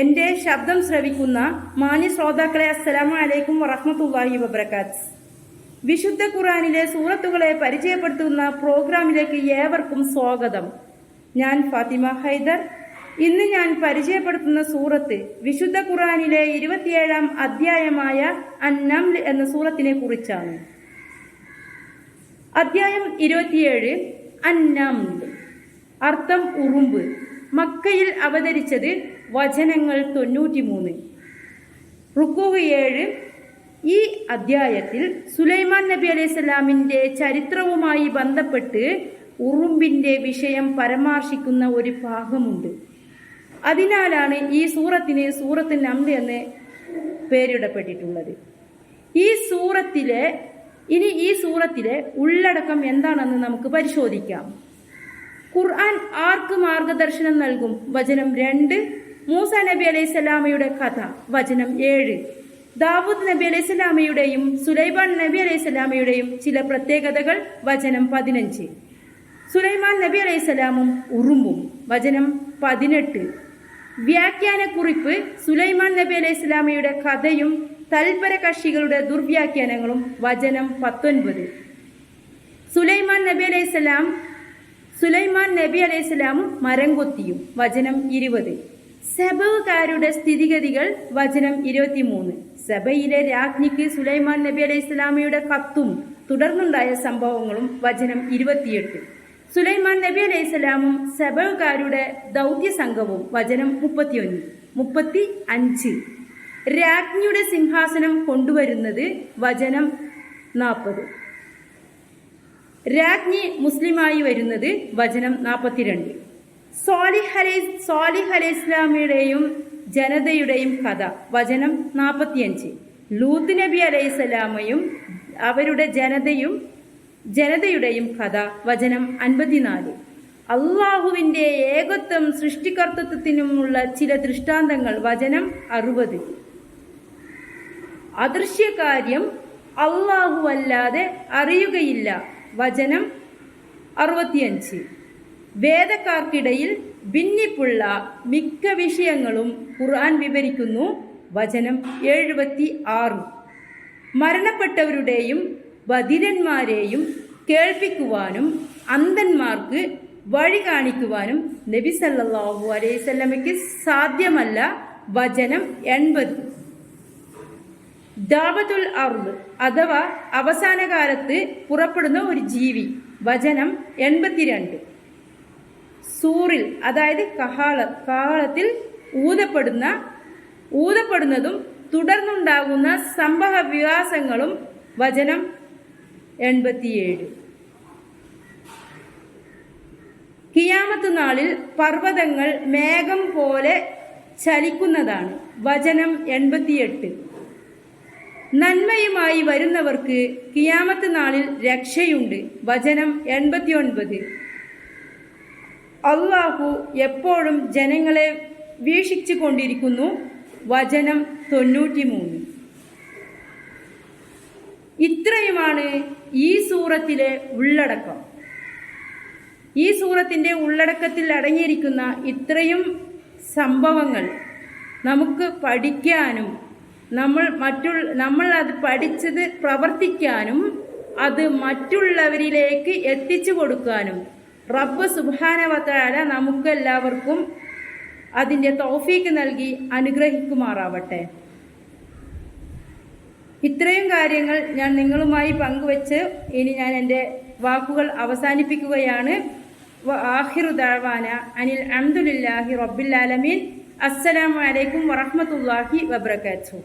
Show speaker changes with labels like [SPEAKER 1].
[SPEAKER 1] എന്റെ ശബ്ദം ശ്രവിക്കുന്ന മാന്യ ശ്രോതാക്കളെ അസ്സലാമു അലൈക്കും വറഹമത്തല്ലാഹി വബർക്കാത്ത് വിശുദ്ധ ഖുറാനിലെ സൂറത്തുകളെ പരിചയപ്പെടുത്തുന്ന പ്രോഗ്രാമിലേക്ക് ഏവർക്കും സ്വാഗതം. ഞാൻ ഫാത്തിമ ഹൈദർ. ഇന്ന് ഞാൻ പരിചയപ്പെടുത്തുന്ന സൂറത്ത് വിശുദ്ധ ഖുറാനിലെ ഇരുപത്തിയേഴാം അധ്യായമായ അന്നം എന്ന സൂറത്തിനെ കുറിച്ചാണ്. അധ്യായം ഇരുപത്തിയേഴ് അന്നം അർത്ഥം ഉറുമ്പ്. മക്കയിൽ അവതരിച്ചത് വചനങ്ങൾ തൊണ്ണൂറ്റി മൂന്ന് റുക്കുവ് ഏഴ് ഈ അധ്യായത്തിൽ സുലൈമാൻ നബി അലൈഹി സ്വലാമിന്റെ ചരിത്രവുമായി ബന്ധപ്പെട്ട് ഉറുമ്പിന്റെ വിഷയം പരാമർശിക്കുന്ന ഒരു ഭാഗമുണ്ട്. അതിനാലാണ് ഈ സൂറത്തിന് സൂറത്ത് നംദ് എന്ന് പേരിടപ്പെട്ടിട്ടുള്ളത്. ഈ സൂറത്തിലെ ഇനി ഈ സൂറത്തിലെ ഉള്ളടക്കം എന്താണെന്ന് നമുക്ക് പരിശോധിക്കാം. ഖുർആൻ ആർക്ക് മാർഗദർശനം നൽകും? വചനം രണ്ട് മൂസ നബി അലൈഹി സ്വലാമയുടെ കഥ വചനം ഏഴ്. ദാവൂദ് നബി അലൈഹി സ്വലാമയുടെയും സുലൈമാൻ നബി അലൈഹി സ്വലാമയുടെയും ചില പ്രത്യേകതകൾ വചനം പതിനഞ്ച്. സുലൈമാൻ നബി അലൈഹി സ്വലാമും ഉറുമ്പും. വചനം പതിനെട്ട്. വ്യാഖ്യാനക്കുറിപ്പ് സുലൈമാൻ നബി അലൈഹി സ്വലാമയുടെ കഥയും തൽപര കക്ഷികളുടെ ദുർവ്യാഖ്യാനങ്ങളും വചനം പത്തൊൻപത്. സുലൈമാൻ നബി അലൈഹി സ്വലാം സുലൈമാൻ നബി അലൈഹി സ്വലാമും മരം കൊത്തിയും. വചനം ഇരുപത്. സബവുകാരുടെ സ്ഥിതിഗതികൾ വചനം ഇരുപത്തിമൂന്ന്. സഭയിലെ രാജ്ഞിക്ക് സുലൈമാൻ നബി അലൈഹി ഇസ്ലാമിയുടെ കത്തും തുടർന്നുണ്ടായ സംഭവങ്ങളും വചനം ഇരുപത്തിയെട്ട്. സുലൈമാൻ നബി അലൈഹി സ്വലാമും സബവുകാരുടെ ദൗത്യ സംഘവും വചനം മുപ്പത്തിയൊന്ന് മുപ്പത്തി അഞ്ച് രാജ്ഞിയുടെ സിംഹാസനം കൊണ്ടുവരുന്നത് വചനം നാൽപ്പത് രാജ്ഞി മുസ്ലിമായി വരുന്നത് വചനം നാൽപ്പത്തിരണ്ട് സോലിഹ് അലൈ ജനതയുടെയും കഥ. വചനം നാൽപ്പത്തിയഞ്ച് ലൂത്ത് നബി അലൈഹി സ്വലാമയും അവരുടെ ജനതയും ജനതയുടെയും കഥ. വചനം അൻപത്തിനാല്. അള്ളാഹുവിന്റെ ഏകത്വം സൃഷ്ടികർത്തത്വത്തിനുമുള്ള ചില ദൃഷ്ടാന്തങ്ങൾ. വചനം അറുപത്. അദൃശ്യകാര്യം അല്ലാഹുവല്ലാതെ അറിയുകയില്ല. വചനം അറുപത്തിയഞ്ച്. വേദക്കാർക്കിടയിൽ ഭിന്നിപ്പുള്ള മിക്ക വിഷയങ്ങളും ഖുർആൻ വിവരിക്കുന്നു. വചനം എഴുപത്തി ആറ് മരണപ്പെട്ടവരുടെയും ബധിരന്മാരെയും കേൾപ്പിക്കുവാനും അന്ധന്മാർക്ക് വഴി കാണിക്കുവാനും നബി സല്ലല്ലാഹു അലൈഹി വസല്ലമയ്ക്ക് സാധ്യമല്ല വചനം എൺപത്. ദാബത്തുൽ അർദ് അഥവാ അവസാന കാലത്ത് പുറപ്പെടുന്ന ഒരു ജീവി. വചനം എൺപത്തിരണ്ട്. സൂറിൽ അതായത് കഹാള കാഹളത്തിൽ ഊതപ്പെടുന്ന ഊതപ്പെടുന്നതും തുടർന്നുണ്ടാകുന്ന സംഭവ വികാസങ്ങളും വചനം എൺപത്തിയേഴ്. കിയാമത്ത് നാളിൽ പർവതങ്ങൾ മേഘം പോലെ ചലിക്കുന്നതാണ് വചനം എൺപത്തിയെട്ട്. നന്മയുമായി വരുന്നവർക്ക് കിയാമത്ത് നാളിൽ രക്ഷയുണ്ട് വചനം എൺപത്തിയൊൻപത്. അള്ളാഹു എപ്പോഴും ജനങ്ങളെ വീക്ഷിച്ചു കൊണ്ടിരിക്കുന്നു വചനം തൊണ്ണൂറ്റിമൂന്ന്. ഇത്രയുമാണ് ഈ സൂറത്തിലെ ഉള്ളടക്കം. ഈ സൂറത്തിന്റെ ഉള്ളടക്കത്തിൽ അടങ്ങിയിരിക്കുന്ന ഇത്രയും സംഭവങ്ങൾ നമുക്ക് പഠിക്കാനും നമ്മൾ മറ്റുള്ള നമ്മൾ അത് പഠിച്ചത് പ്രവർത്തിക്കാനും അത് മറ്റുള്ളവരിലേക്ക് എത്തിച്ചു കൊടുക്കാനും റബ്ബ് സുബാനവത്താല നമുക്കെല്ലാവർക്കും അതിന്റെ തോഫീക്ക് നൽകി അനുഗ്രഹിക്കുമാറാവട്ടെ. ഇത്രയും കാര്യങ്ങൾ ഞാൻ നിങ്ങളുമായി പങ്കുവച്ച് ഇനി ഞാൻ എന്റെ വാക്കുകൾ അവസാനിപ്പിക്കുകയാണ്. ആഹിറുദാവാന അനിൽ അംദുലില്ലാഹി റബ്ബിൽ ആലമീൻ. അസ്സലാമു അലൈക്കും വറഹ്മത്തുള്ളാഹി വബറകാതുഹു.